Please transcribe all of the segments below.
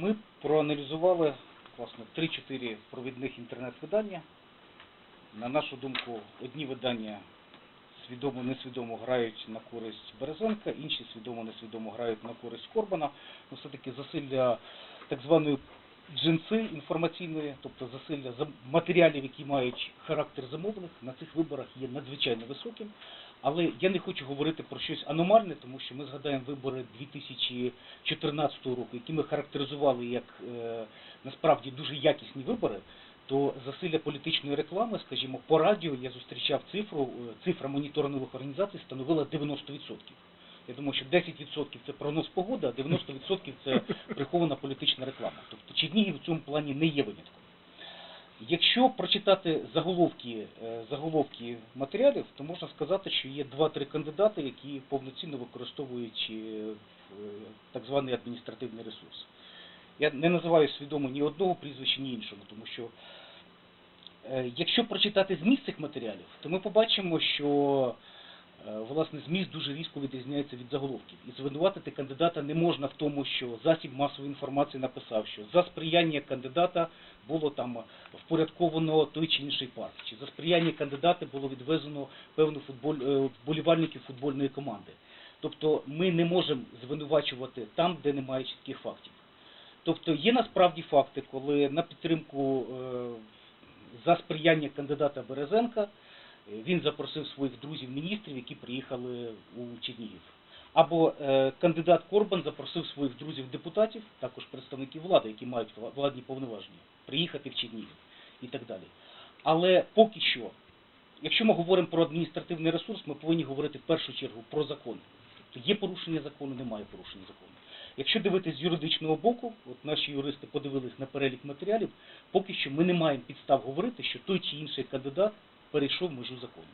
Ми проаналізували власне 3-4 провідних інтернет-видання. На нашу думку, одні видання свідомо несвідомо грають на користь Березенка, інші свідомо несвідомо грають на користь Корбана. Ну, все-таки засилля так званої джинси інформаційної, тобто засилля матеріалів, які мають характер замовних, на цих виборах є надзвичайно високим. Але я не хочу говорити про щось аномальне, тому що ми згадаємо вибори 2014 року, які ми характеризували як е, насправді дуже якісні вибори, то засилля політичної реклами, скажімо, по радіо я зустрічав цифру, е, цифра моніторингових організацій становила 90%. Я думаю, що 10% це прогноз погоди, а 90% це прихована політична реклама. Тобто Чернігів в цьому плані не є винятком. Якщо прочитати заголовки, е, заголовки матеріалів, то можна сказати, що є 2-3 кандидати, які повноцінно використовують е, так званий адміністративний ресурс. Я не називаю свідомо ні одного прізвища, ні іншого, тому що е, якщо прочитати зміст цих матеріалів, то ми побачимо, що власне зміст дуже різко відрізняється від заголовків. І звинуватити кандидата не можна в тому, що засіб масової інформації написав, що за сприяння кандидата було там впорядковано той чи інший парк, чи за сприяння кандидата було відвезено певну футболь, е, вболівальників футбольної команди. Тобто ми не можемо звинувачувати там, де немає чітких фактів. Тобто є насправді факти, коли на підтримку е, за сприяння кандидата Березенка е, він запросив своїх друзів-міністрів, які приїхали у Чернігів. Або е, кандидат Корбан запросив своїх друзів-депутатів, також представників влади, які мають владні повноваження, приїхати в Чернігів і так далі. Але поки що, якщо ми говоримо про адміністративний ресурс, ми повинні говорити в першу чергу про закон. Тобто є порушення закону, немає порушення закону. Якщо дивитися з юридичного боку, от наші юристи подивились на перелік матеріалів, поки що ми не маємо підстав говорити, що той чи інший кандидат перейшов межу закону.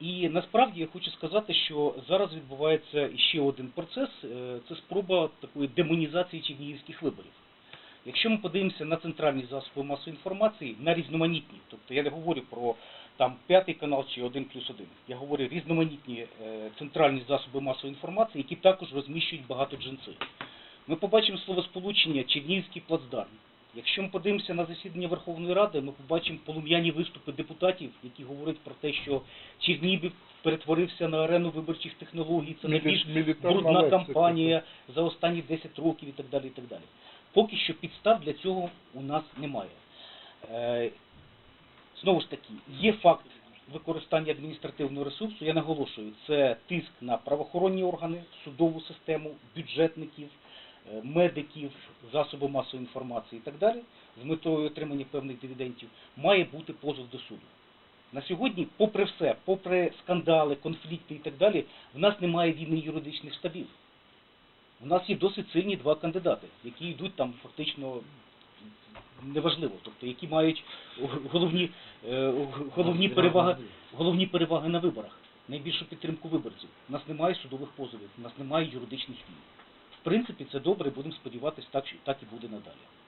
І насправді я хочу сказати, що зараз відбувається ще один процес, е, це спроба такої демонізації чернігівських виборів. Якщо ми подивимося на центральні засоби масової інформації, на різноманітні, тобто я не говорю про там п'ятий канал чи один плюс один, я говорю різноманітні е, центральні засоби масової інформації, які також розміщують багато джинси. Ми побачимо словосполучення Чернігівський плацдарм. Якщо ми подивимося на засідання Верховної Ради, ми побачимо полум'яні виступи депутатів, які говорять про те, що Чернігів перетворився на арену виборчих технологій, це найбільш брудна кампанія за останні 10 років і так далі. І так далі. Поки що підстав для цього у нас немає. Е, знову ж таки, є факт використання адміністративного ресурсу, я наголошую, це тиск на правоохоронні органи, судову систему, бюджетників, медиків, засоби масової інформації і так далі, з метою отримання певних дивідендів, має бути позов до суду. На сьогодні, попри все, попри скандали, конфлікти і так далі, в нас немає війни юридичних штабів. У нас є досить сильні два кандидати, які йдуть там фактично неважливо, тобто які мають головні, е, головні, переваги, головні переваги на виборах, найбільшу підтримку виборців. У нас немає судових позовів, у нас немає юридичних війн. Принципі, це добре, будемо сподіватися, так, так і буде надалі.